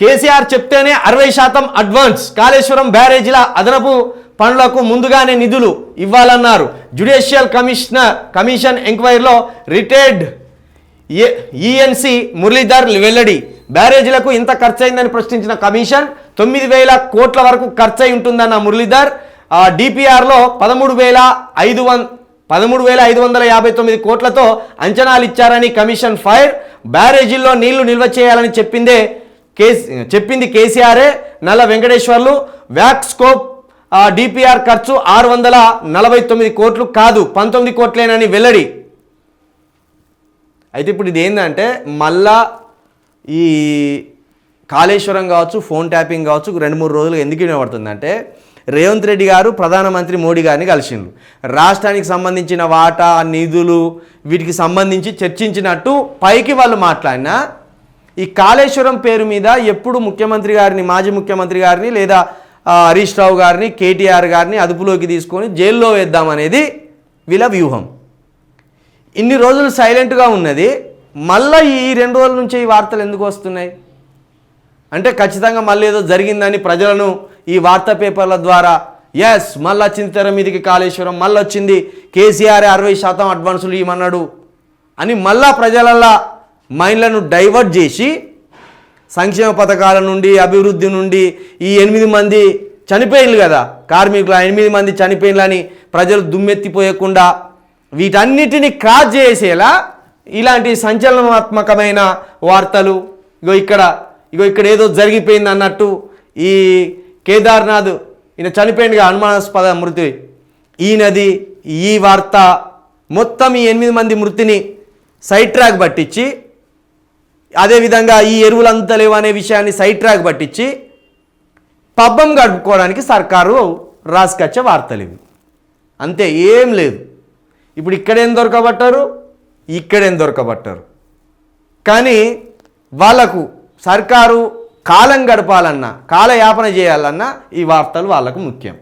కేసీఆర్ చెప్తేనే అరవై శాతం అడ్వాన్స్. కాళేశ్వరం బ్యారేజీల అదనపు పనులకు ముందుగానే నిధులు ఇవ్వాలన్నారు. జ్యుడిషియల్ కమిషనర్ కమిషన్ ఎంక్వైరీలో రిటైర్డ్ ఈఎన్సి మురళీధర్ వెల్లడి. బ్యారేజీలకు ఇంత ఖర్చయిందని ప్రశ్నించిన కమిషన్ తొమ్మిది వేల కోట్ల వరకు ఖర్చయి ఉంటుందన్న మురళీధర్ డిపిఆర్లో పదమూడు వేల ఐదు వన్ పదమూడు వేల ఐదు వందల యాభై తొమ్మిది కోట్లతో అంచనాలు ఇచ్చారని కమిషన్ ఫైర్. బ్యారేజీల్లో నీళ్ళు నిల్వ చేయాలని చెప్పిందే కేసీ చెప్పింది కేసీఆరే నల్ల వెంకటేశ్వర్లు వ్యాక్స్కోప్ డిపిఆర్ ఖర్చు ఆరు వందల నలభై తొమ్మిది కోట్లు కాదు పంతొమ్మిది కోట్లేనని వెల్లడి. అయితే ఇప్పుడు ఇది ఏంటంటే మళ్ళా ఈ కాళేశ్వరం కావచ్చు ఫోన్ ట్యాపింగ్ కావచ్చు రెండు మూడు రోజులు ఎందుకు వినబడుతుందంటే రేవంత్ రెడ్డి గారు ప్రధానమంత్రి మోడీ గారిని కలిసిండ్రు. రాష్ట్రానికి సంబంధించిన వాటా నిధులు వీటికి సంబంధించి చర్చించినట్టు పైకి వాళ్ళు మాట్లాడినా ఈ కాళేశ్వరం పేరు మీద ఎప్పుడు ముఖ్యమంత్రి గారిని మాజీ ముఖ్యమంత్రి గారిని లేదా హరీష్ రావు గారిని కేటీఆర్ గారిని అదుపులోకి తీసుకొని జైల్లో వేద్దామనేది వీళ్ళ వ్యూహం. ఇన్ని రోజులు సైలెంట్గా ఉన్నది. మళ్ళీ ఈ రెండు రోజుల నుంచి ఈ వార్తలు ఎందుకు వస్తున్నాయి? అంటే ఖచ్చితంగా మళ్ళీ ఏదో జరిగిందని ప్రజలను ఈ వార్తా పేపర్ల ద్వారా ఎస్ మళ్ళీ వచ్చింది తెర మీదకి కాళేశ్వరం మళ్ళీ వచ్చింది కేసీఆర్ అరవై శాతం అడ్వాన్సులు ఇవ్వమన్నాడు అని మళ్ళా ప్రజలల్లా మైండ్లను డైవర్ట్ చేసి సంక్షేమ పథకాల నుండి అభివృద్ధి నుండి ఈ ఎనిమిది మంది చనిపోయింది కదా. కార్మికులు ఎనిమిది మంది చనిపోయిందని ప్రజలు దుమ్మెత్తిపోయకుండా వీటన్నిటిని క్రాస్ చేసేలా ఇలాంటి సంచలనాత్మకమైన వార్తలు ఇగో ఇక్కడ ఇగో ఇక్కడ ఏదో జరిగిపోయింది అన్నట్టు ఈ కేదార్నాథ్ ఈయన చనిపోయిందిగా అనుమానాస్పద మృతి. ఈయనది ఈ వార్త మొత్తం ఈ ఎనిమిది మంది మృతిని సైడ్ ట్రాక్ పట్టించి అదేవిధంగా ఈ ఎరువులంతా లేవు అనే విషయాన్ని సైడ్ ట్రాక్ పట్టించి పబ్బం గడుపుకోవడానికి సర్కారు రాసుకొచ్చే వార్తలు ఇవి అంతే ఏం లేదు. ఇప్పుడు ఇక్కడేం దొరకబట్టారు? ఇక్కడేం దొరకబట్టారు? కానీ వాళ్ళకు సర్కారు కాలం గడపాలన్నా కాలయాపన చేయాలన్నా ఈ వార్తలు వాళ్ళకు ముఖ్యం.